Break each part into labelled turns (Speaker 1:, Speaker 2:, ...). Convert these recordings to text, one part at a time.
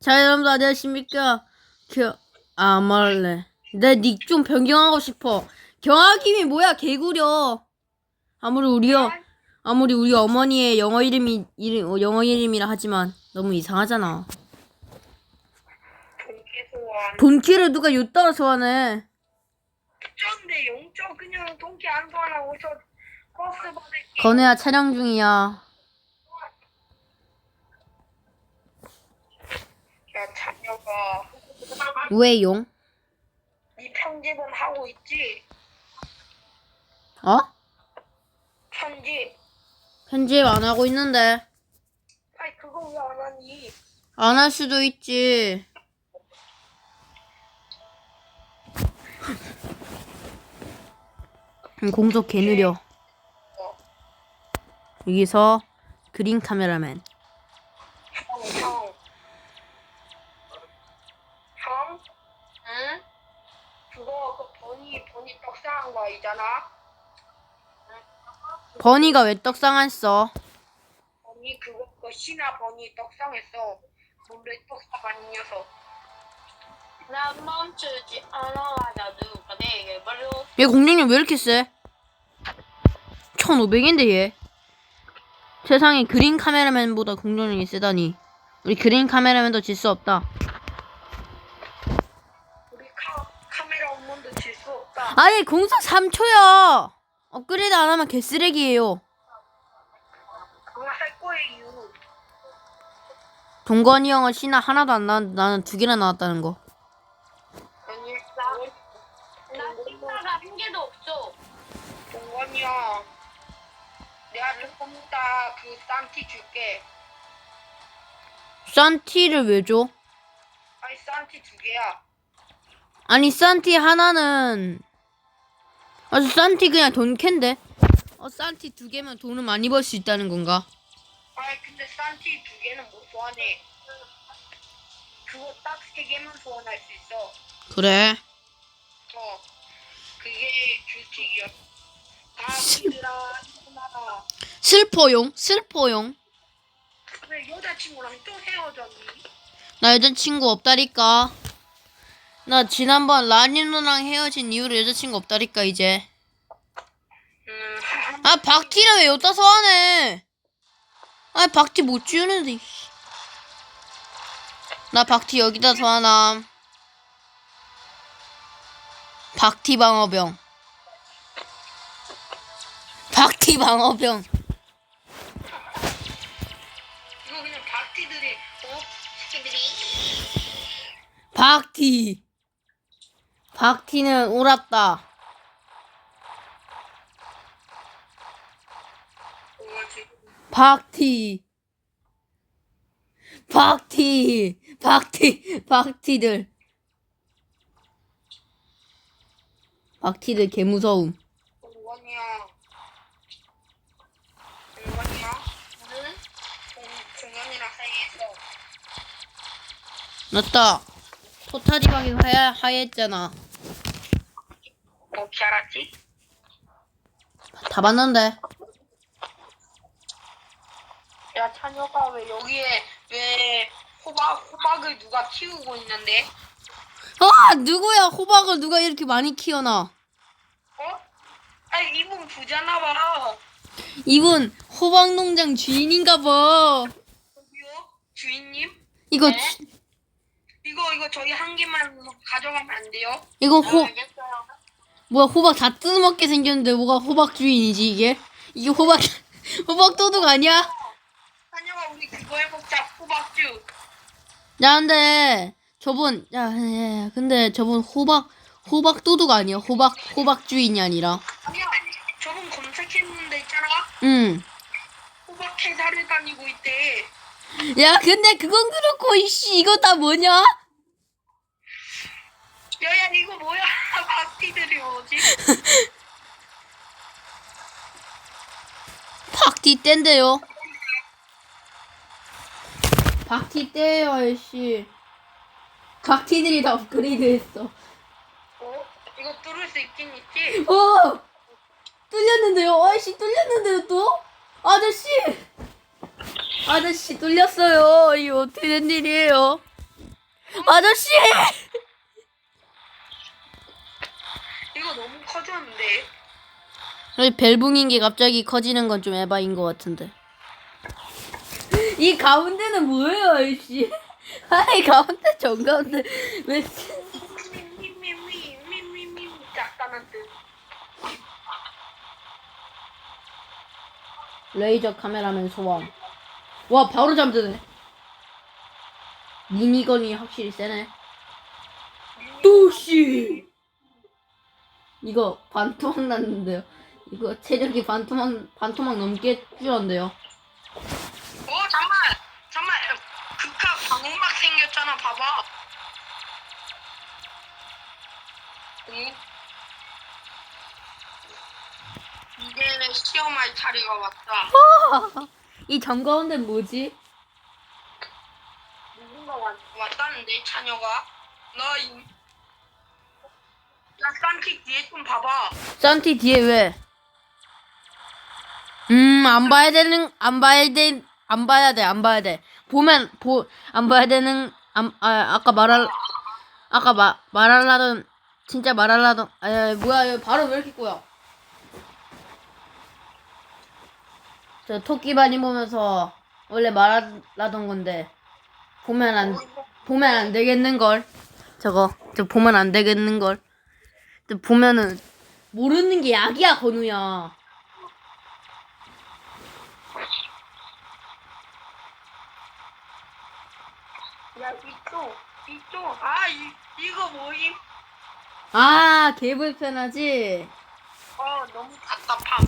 Speaker 1: 자, 여러분들 안녕하십니까? 겨, 아, 말래. 내 닉 좀 변경하고 싶어. 경아김이 뭐야, 개구려. 아무리 우리, 어, 아무리 우리 어머니의 영어 이름이, 이름, 어, 영어 이름이라 하지만 너무 이상하잖아. 돈키를 누가 요 따라
Speaker 2: 저 버스 받을게.
Speaker 1: 건우야, 촬영 중이야.
Speaker 2: 야 자녀가
Speaker 1: 왜 용?
Speaker 2: 네 편집은 하고 있지?
Speaker 1: 어?
Speaker 2: 편집.
Speaker 1: 편집 안 하고 있는데.
Speaker 2: 아니 그거 왜 안 하니?
Speaker 1: 안 할 수도 있지. 음, 공속 개 느려.
Speaker 2: 어.
Speaker 1: 여기서 그린 카메라맨.
Speaker 2: 형, 버니 버니 떡상한 거 아니잖아?
Speaker 1: 버니가 왜 떡상했어?
Speaker 2: 버니 그거 그 신화 버니 떡상했어. 몰래 떡상 아닌 녀석.
Speaker 3: 난 멈추지 않아 나 누가 내게 말려
Speaker 1: 얘 공격력 왜 이렇게 세? 1500인데 얘. 세상에 그린 카메라맨보다 공격력이 세다니. 우리 그린 카메라맨도 질 수 없다. 아니 공속 3초야. 업그레이드 안 하면 개쓰레기예요. 동건이 형은 신화 하나도 안 나왔는데 나는 두 개나 나왔다는 거.
Speaker 3: 나 신나가 한 개도 없어
Speaker 2: 동건이 형. 내가 조금 이따 그 싼티 줄게.
Speaker 1: 산티를 왜 줘?
Speaker 2: 아니 싼티 두 개야.
Speaker 1: 아니 산티 하나는 아주 산티 그냥 돈 캔데. 어 산티 두 개면 돈을 많이 벌 수 있다는 건가?
Speaker 2: 아니 근데 싼티 두 개는 못 소환해. 그거 딱 세 개만 소환할 수 있어.
Speaker 1: 그래.
Speaker 2: 어. 그게 규칙이야. 다
Speaker 1: 슬퍼용 슬퍼용.
Speaker 2: 왜 여자친구랑 또 헤어졌니?
Speaker 1: 나 여자친구 없다니까. 나 지난번 라니 누나랑 헤어진 이후로 여자친구 없다니까 이제.
Speaker 2: 음.
Speaker 1: 아 박티를 왜 여기다 소환해? 아 박티 못 지우는데. 나 박티 여기다 소환함. 박티 방어병. 박티 방어병.
Speaker 2: 이거 그냥 박티들이 어? 새끼들이
Speaker 1: 박티. 박티는.
Speaker 2: 뭐지?
Speaker 1: 박티. 박티. 박티. 박티들. 박티들 개무서움. 맞다. 토타지방이 하야, 하얘했잖아.
Speaker 2: 어떻게 알았지?
Speaker 1: 다 봤는데.
Speaker 2: 야 찬혁아 왜 여기에 왜 호박 호박을 누가 키우고 있는데?
Speaker 1: 아, 누구야? 호박을 누가 이렇게 많이 키워놔?
Speaker 2: 어? 아니 이분 부자나 봐.
Speaker 1: 이분 호박 농장 주인인가 봐.
Speaker 2: 저기요 주인님
Speaker 1: 이거,
Speaker 2: 네?
Speaker 1: 주-
Speaker 2: 이거 이거 저희 한 개만 가져가면 안 돼요?
Speaker 1: 이거 호,
Speaker 3: 알겠어요
Speaker 1: 뭐야, 호박 다 뜯어먹게 생겼는데 뭐가 호박 주인이지, 이게? 이게 호박, 호박 도둑 아니야?
Speaker 2: 찬혁아 우리 그거 해먹자 호박주.
Speaker 1: 야, 근데, 저분, 야, 야, 야, 근데 저분 호박, 호박 도둑 아니야? 호박, 호박 주인이 아니라.
Speaker 2: 아니야 저분 검색했는데 있잖아
Speaker 1: 응.
Speaker 2: 호박 회사를 다니고 있대.
Speaker 1: 야, 근데 그건 그렇고, 이씨, 이거 다 뭐냐?
Speaker 2: 야야 이거 뭐야 박티들이 뭐지?
Speaker 1: 박티 땐데요. 박티 떼요, 이씨. 박티들이 다 업그레이드 했어.
Speaker 2: 어? 이거 뚫을 수 있긴 있지?
Speaker 1: 어! 뚫렸는데요? 아이씨, 뚫렸는데요, 또? 아저씨! 아저씨, 뚫렸어요. 이거 어떻게 된 일이에요? 아저씨!
Speaker 2: 이거 너무 커졌는데.
Speaker 1: 이 벨붕인 게 갑자기 커지는 건 좀 에바인 것 같은데. 이 가운데는 뭐예요, 아저씨? 아이 가운데 정 가운데 왜? 레이저 카메라맨 소환. 와 바로 잠드네. 미니건이 확실히 세네. 또씨. 이거 반토막 났는데요. 이거 체력이 반토막 반토막 넘게 줄었는데요.
Speaker 2: 어 잠만 잠만 극각 방울막 생겼잖아 봐봐. 응? 이제 시험할 차례가 왔다.
Speaker 1: 이 정가운데 뭐지?
Speaker 2: 누군가 왔, 왔다는데 차녀가 나 이. 야 산틱 뒤에 좀 봐봐.
Speaker 1: 산티 뒤에 왜? 음, 안 봐야 되는, 안 봐야 돼, 안 봐야 돼, 안 봐야 돼. 보면, 보, 안 봐야 되는, 안, 아, 아까 말할, 아까 마, 말하려던, 진짜 말하려던, 아, 뭐야, 얘 바로 왜 이렇게 꼬여? 저 토끼 많이 보면서, 원래 말하려던 건데, 보면 안, 보면 안 되겠는걸. 저거, 저 보면 안 되겠는걸. 저 보면은, 모르는 게 약이야, 건우야.
Speaker 2: 야 이쪽 이쪽 아 이, 이거 뭐임?
Speaker 1: 아, 개 불편하지?
Speaker 2: 어 너무 답답함.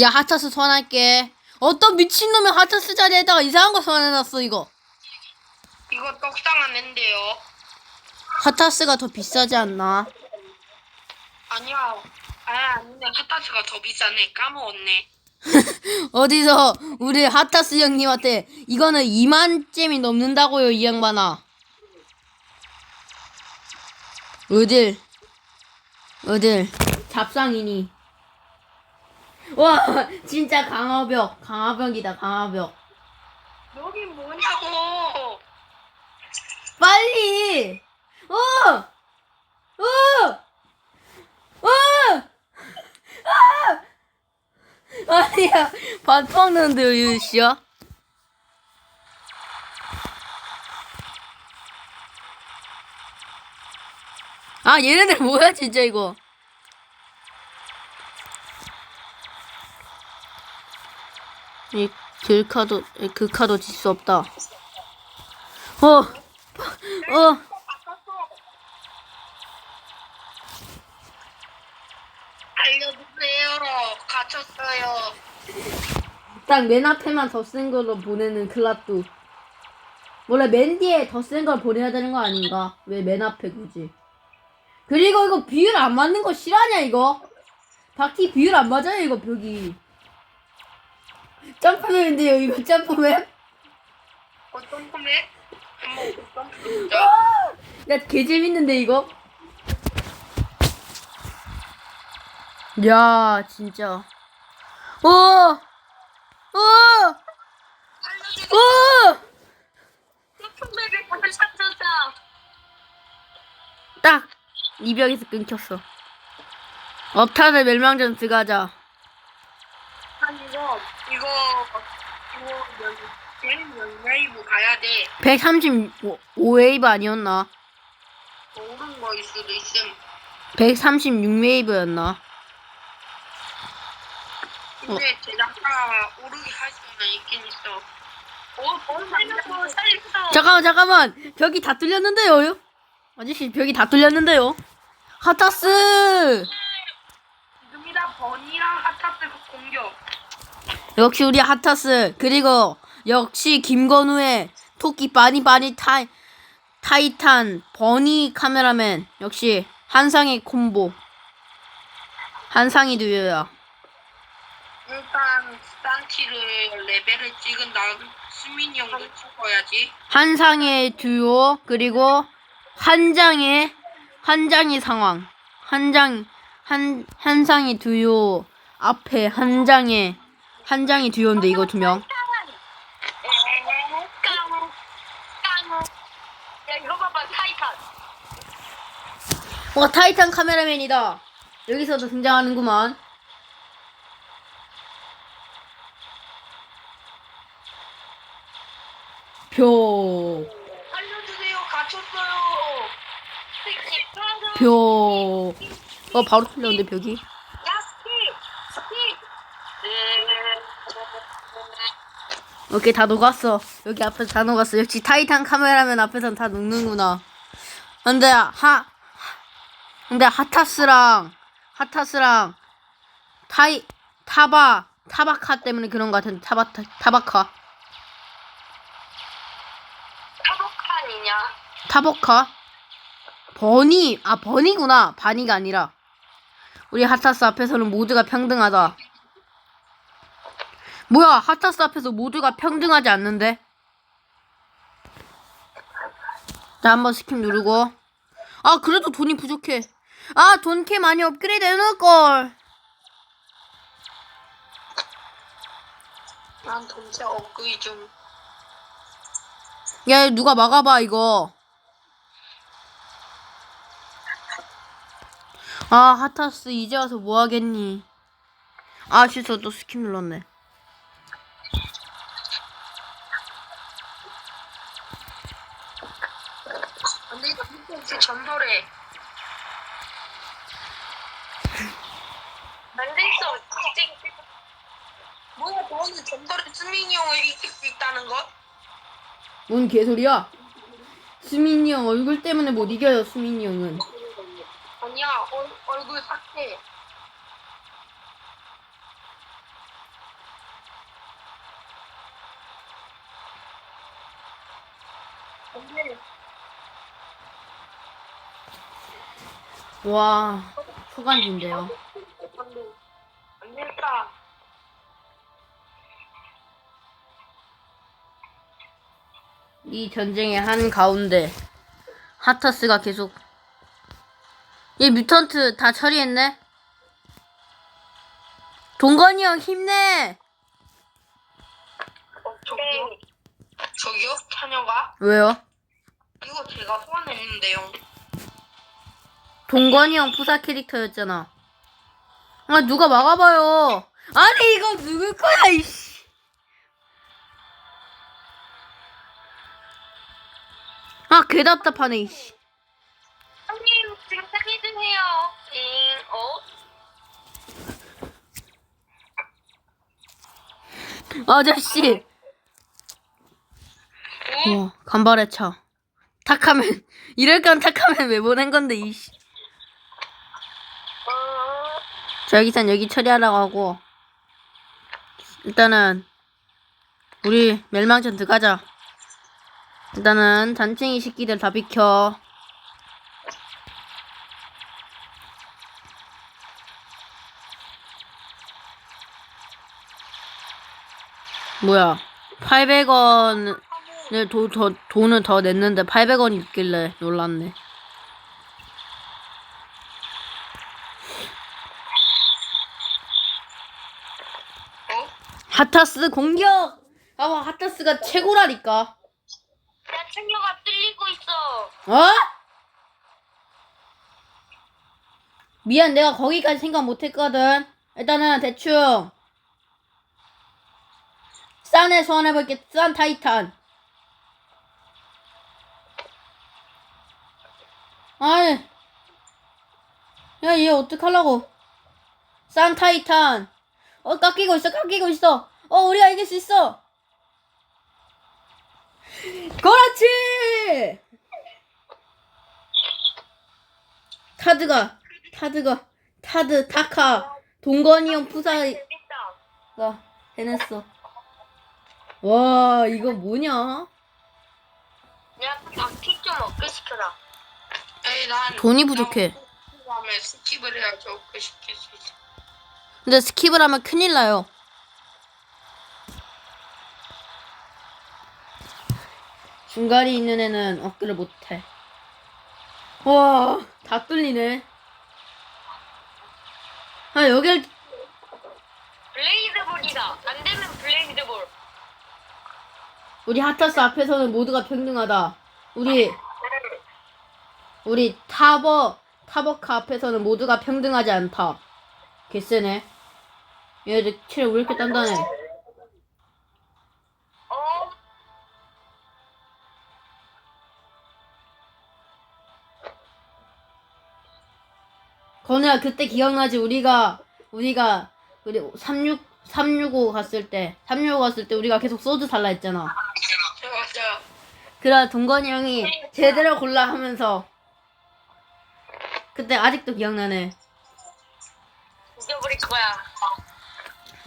Speaker 1: 야, 하차스 소환할게. 어떤 미친놈이 하차스 자리에다가 이상한 거 소환해놨어, 이거.
Speaker 2: 이거 떡상한 앤데요.
Speaker 1: 하타스가 더 비싸지 않나?
Speaker 2: 아니야. 아 아닌데 카타스가 더 비싸네. 까먹었네.
Speaker 1: 어디서 우리 하타스 형님한테 이거는 2만잼이 넘는다고요, 이 양반아. 어딜, 어딜, 잡상이니. 와, 진짜 강화벽, 강화벽이다, 강화벽.
Speaker 2: 여기 뭐냐고.
Speaker 1: 빨리! 어! 어! 어! 아! 아니야, 밥 먹는데요, 유씨야? 아, 얘네들 뭐야, 진짜 이거. 이 길카도, 이 극카도 질 수 없다. 어, 어. 딱 맨 앞에만 더 센 걸로 보내는 클라뚜. 원래 맨 뒤에 더 센 걸 보내야 되는 거 아닌가? 왜 맨 앞에 굳이? 그리고 이거 비율 안 맞는 거 실화냐 이거? 바퀴 비율 안 맞아요 이거 벽이. 점프맨인데요 이거 점프맨?
Speaker 2: 어떤 꿈에? 한번 어떤
Speaker 1: 꿈야개 재밌는데 이거? 야 진짜. 오! 오! 오!
Speaker 3: 소풍배를 다시 찾았다.
Speaker 1: 딱 이벽에서 끊겼어. 업타드 멸망전 들어가자.
Speaker 2: 아니 이거 이거 이거 게임 몇 웨이브 가야 돼.
Speaker 1: 135웨이브 아니었나?
Speaker 2: 오른 거일 수도 있음.
Speaker 1: 136웨이브였나?
Speaker 2: 근데 제작자가 오르게 할 수는 있긴 있어. 어,
Speaker 3: 살렸어.
Speaker 1: 잠깐만 잠깐만 벽이 다 뚫렸는데요? 아저씨 벽이 다 뚫렸는데요? 하타스!
Speaker 2: 지금이다 공격.
Speaker 1: 역시 우리 하타스 그리고 역시 김건우의 토끼 바니바니 타이 타이탄 버니 카메라맨 역시 한상의 콤보 한상이 듀오야
Speaker 2: 일단 스탄티를 레벨을 찍은 다음 수민이 형도 찍어야지.
Speaker 1: 한 상의 듀오 그리고 한 장의 한 장의 상황 한 장 한 한 상의 듀오 앞에 한 장의 한 장의 듀오인데 이거 두 명.
Speaker 3: 까먹, 까먹.
Speaker 1: 와 타이탄 카메라맨이다. 여기서도 등장하는구만. 표,
Speaker 2: 살려주세요. 갇혔어요.
Speaker 1: 표. 어 바로 털렸는데 벽이.
Speaker 2: 야, 스틱! 스틱!
Speaker 1: 오케이 다 녹았어. 여기 앞에서 다 녹았어. 역시 타이탄 카메라맨 앞에선 다 녹는구나. 근데 하 근데 하타스랑 하타스랑 타이 타바 타바카 때문에 그런 것 같은데 타바 타, 타바카 타버카 버니 아 버니구나 바니가 아니라 우리 하타스 앞에서는 모두가 평등하다. 뭐야 하타스 앞에서 모두가 평등하지 않는데? 자 한번 스킵 누르고 아 그래도 돈이 부족해. 아 돈 캐 많이 업그레이드 해놓을걸.
Speaker 3: 난 동체 업그레이드 좀.
Speaker 1: 야 누가 막아봐 이거. 아 하타스 이제 와서 뭐 하겠니? 아 실수 또 스킵 눌렀네.
Speaker 3: 근데 이거 동체 전설해. 만들 수 없지.
Speaker 2: 뭐야, 너는 전설의 스민이 형을 이길 수 있다는 것?
Speaker 1: 뭔 개소리야? 수민이 형 얼굴 때문에 못 이겨요 수민이 형은.
Speaker 3: 아니야, 얼, 얼굴 삭제. 근데
Speaker 1: 와.
Speaker 3: 안 됐다.
Speaker 1: 이 전쟁의 한 가운데 하타스가 계속 얘 뮤턴트 다 처리했네. 동건이 형 힘내.
Speaker 2: 어, 저기요? 저기요? 차녀가?
Speaker 1: 왜요?
Speaker 2: 이거 제가 소환했는데요.
Speaker 1: 동건이 형 푸사 캐릭터였잖아. 아 누가 막아봐요. 아니 이거 누굴 거야 이씨. 아 개답답하네 이씨.
Speaker 3: 편의주세요. 잉, 어?
Speaker 1: 아저씨. 와 간발의 차. 탁하면 이럴 건 탁하면 왜 보낸 건데 이씨.
Speaker 3: 어,
Speaker 1: 저 여기선 여기 처리하라고 하고 일단은 우리 멸망전 들어가자 일단은 잔챙이 새끼들 다 비켜 뭐야 800원을 도, 더, 돈을 더 냈는데 800원이 있길래 놀랐네
Speaker 2: 어?
Speaker 1: 하타스 공격! 아, 하타스가 최고라니까.
Speaker 3: 야, 챙겨가 뚫리고 있어.
Speaker 1: 어? 미안, 내가 거기까지 생각 못했거든. 일단은 대충 싼에 소환해볼게. 싼 타이탄. 아이, 야, 얘 어떡하려고? 싼 타이탄. 어, 깎이고 있어, 깎이고 있어. 어, 우리가 이길 수 있어. 그렇지! 타드가, 타드가, 타드, 타카, 동건이 형 푸사가
Speaker 3: 재밌다.
Speaker 1: 해냈어. 와, 이거 뭐냐?
Speaker 3: 야, 바퀴 좀 업그 시켜라.
Speaker 2: 에이, 난.
Speaker 1: 돈이 부족해.
Speaker 2: 다음에 스킵을 해야지 업그 시킬 수 있어.
Speaker 1: 근데 스킵을 하면 큰일 나요. 중간에 있는 애는 업그를 못해. 와, 다 뚫리네. 아, 여길,
Speaker 3: 블레이드볼이다. 안 되면 블레이드볼.
Speaker 1: 우리 하타스 앞에서는 모두가 평등하다. 우리, 우리 타버 타버카 앞에서는 모두가 평등하지 않다. 개쎄네. 얘들 체력 왜 이렇게 단단해?
Speaker 3: 어?
Speaker 1: 건우야 그때 기억나지? 우리가 우리가 우리 36 365 갔을 때 365 갔을 때 우리가 계속 소주 살라 했잖아. 그래 동건이 형이 제대로 골라 하면서 그때 아직도 기억나네.
Speaker 3: 죽여버릴 거야.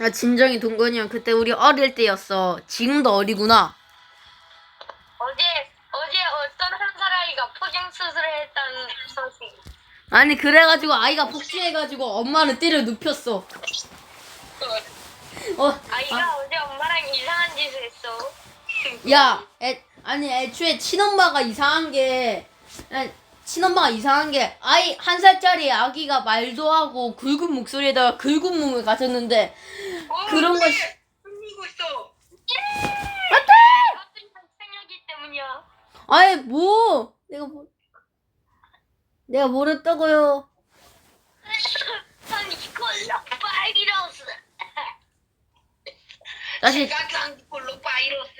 Speaker 1: 아 진정이 동건이 형 그때 우리 어릴 때였어. 지금도 어리구나.
Speaker 3: 어제 어제 어떤 한 사람이가 포장 수술을 했다는 소식.
Speaker 1: 아니 그래가지고 아이가 복지해가지고 엄마를 때려 눕혔어. 어,
Speaker 3: 아이가 어제 엄마랑 이상한 짓을 했어.
Speaker 1: 야, 애, 아니 애초에 친엄마가 이상한 게, 에, 친엄마가 이상한 게 아이 한 살짜리 아기가 말도 하고 굵은 목소리에다가 굵은 몸을 가졌는데 그런 거 씨-
Speaker 2: 흘리고 있어.
Speaker 3: 같은 생각이기 때문이야.
Speaker 1: 아이 뭐 내가 뭐 내가 모르다고요.
Speaker 3: 아니 콜라 바이러스.
Speaker 1: 다시
Speaker 2: 제가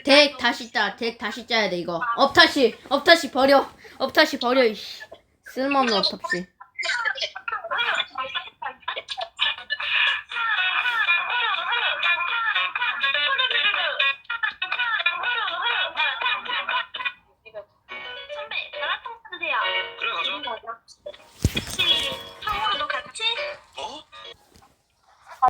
Speaker 1: 덱 다시 짜, 덱 다시 짜야 돼 이거. 업타시, 업타시 버려, 업타시 버려. 이씨. 쓸모없는 업타시.